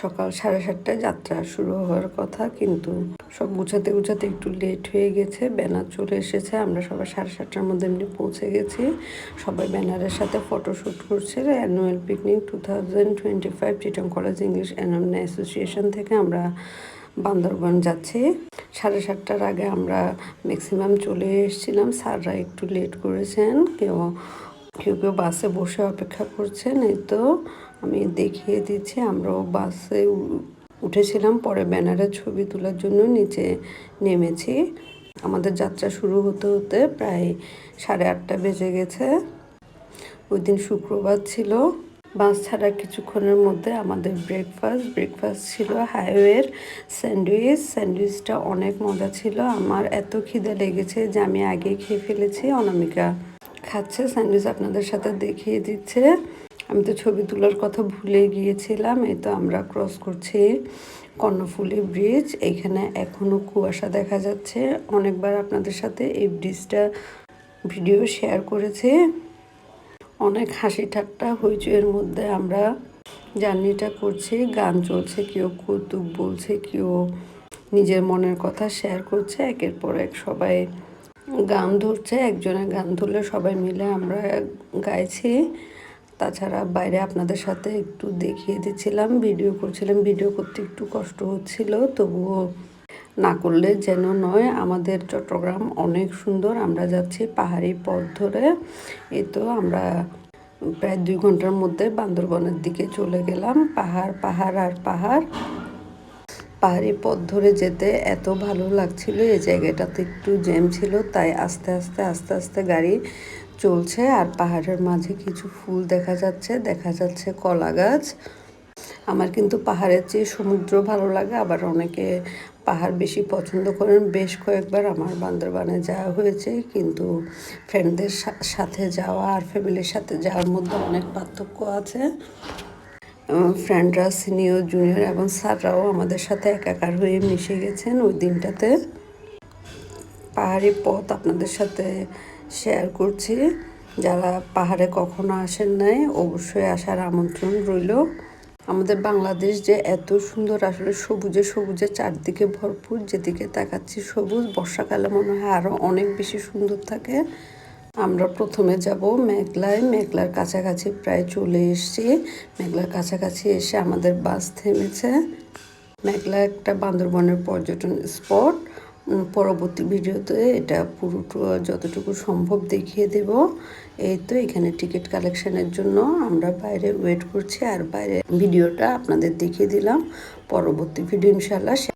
সকাল সাড়ে সাতটায় যাত্রা শুরু হওয়ার কথা, কিন্তু সব গুছাতে গুছাতে একটু লেট হয়ে গেছে। ব্যানার চলে এসেছে, আমরা সবাই সাড়ে সাতটার মধ্যে এমনি পৌঁছে গেছি। সবাই ব্যানারের সাথে ফটোশ্যুট করছে। Annual picnic two thousand twenty five Chittagong college English annual association থেকে আমরা বান্দরবান যাচ্ছি। সাড়ে সাতটার আগে আমরা ম্যাক্সিমাম চলে এসেছিলাম। স্যাররা একটু লেট করেছেন, কেউ কেউ কেউ বাসে বসে অপেক্ষা করছেন, এই তো। আমি দেখিয়ে দিচ্ছি, আমরাও বাসে উঠেছিলাম, পরে ব্যানারের ছবি তোলার জন্য নিচে নেমেছি। আমাদের যাত্রা শুরু হতে হতে প্রায় সাড়ে আটটা বেজে গেছে। ওই দিন শুক্রবার ছিল। বাস ছাড়া কিছুক্ষণের মধ্যে আমাদের ব্রেকফাস্ট ব্রেকফাস্ট ছিল হাইওয়ের স্যান্ডউইচ। স্যান্ডউইচটা অনেক মজা ছিল। আমার এত খিদে লেগেছে যে আমি আগে খেয়ে ফেলেছি। অনামিকা খাচ্ছে। স্যান্ডউইচ আপনাদের সাথে দেখিয়ে দিচ্ছে। আমি তো ছবি তোলার কথা ভুলে গিয়েছিলাম, এই তো আমরা ক্রস করছি কর্ণফুলী ব্রিজ এখনও কুয়াশা দেখা যাচ্ছে। অনেকবার আপনাদের সাথে এই ব্রিজটা ভিডিও শেয়ার করেছে। অনেক হাসি ঠাট্টা হইচইয়ের মধ্যে আমরা জার্নিটা করছি। গান চলছে, কেউ কৌতুক বলছে, কেউ নিজের মনের কথা শেয়ার করছে। একের পর এক সবাই গান ধরছে, একজনের গান ধরলে সবাই মিলে আমরা গাইছি। তাছাড়া বাইরে আপনাদের সাথে একটু দেখিয়ে দিচ্ছিলাম, ভিডিও করছিলাম। ভিডিও করতে একটু কষ্ট হচ্ছিল, তবুও না করলে যেন নয়, আমাদের চট্টগ্রাম অনেক সুন্দর। আমরা যাচ্ছি পাহাড়ি পথ ধরে। এই তো আমরা প্রায় দুই ঘণ্টার মধ্যে বান্দরবনের দিকে চলে গেলাম। পাহাড় পাহাড় আর পাহাড়। পাহাড়ি পথ ধরে যেতে এত ভালো লাগছিল, এই জায়গাটাতে একটু জ্যাম ছিল, তাই আস্তে আস্তে আস্তে আস্তে গাড়ি চলছে আর পাহাড়ের মাঝে কিছু ফুল দেখা যাচ্ছে দেখা যাচ্ছে কলা গাছ। আমার কিন্তু পাহাড়ের চেয়ে সমুদ্র ভালো লাগে, আবার অনেকে পাহাড় বেশি পছন্দ করেন। বেশ কয়েকবার আমার বান্দরবানে যাওয়া হয়েছে, কিন্তু ফ্রেন্ডদের সাথে যাওয়া আর ফ্যামিলির সাথে যাওয়ার মধ্যে অনেক পার্থক্য আছে। ফ্রেন্ডরা সিনিয়র জুনিয়র এবং স্যাররাও আমাদের সাথে একাকার হয়ে মিশে গেছেন ওই দিনটাতে। পাহাড়ি পথ আপনাদের সাথে শেয়ার করছি। যারা পাহাড়ে কখনো আসেন নাই, অবশ্যই আসার আমন্ত্রণ রইল। আমাদের বাংলাদেশ যে এত সুন্দর, আসলে সবুজে সবুজে চারদিকে ভরপুর, যেদিকে তাকাচ্ছি সবুজ, বর্ষাকালে মনে হয় আরও অনেক বেশি সুন্দর থাকে। আমরা প্রথমে যাব মেঘলায়। মেঘলার কাছাকাছি প্রায় চলে এসেছি। মেঘলার কাছাকাছি এসে আমাদের বাস থেমেছে। মেঘলা একটা বান্দরবনের পর্যটন স্পট। পরবর্তী ভিডিওতে এটা পুরোটো যতটুকু সম্ভব দেখিয়ে দেব। এই তো এখানে টিকিট কালেকশনের জন্য আমরা বাইরে ওয়েট করছি আর বাইরে ভিডিওটা আপনাদের দেখিয়ে দিলাম। পরবর্তী ভিডিও ইনশাল্লাহ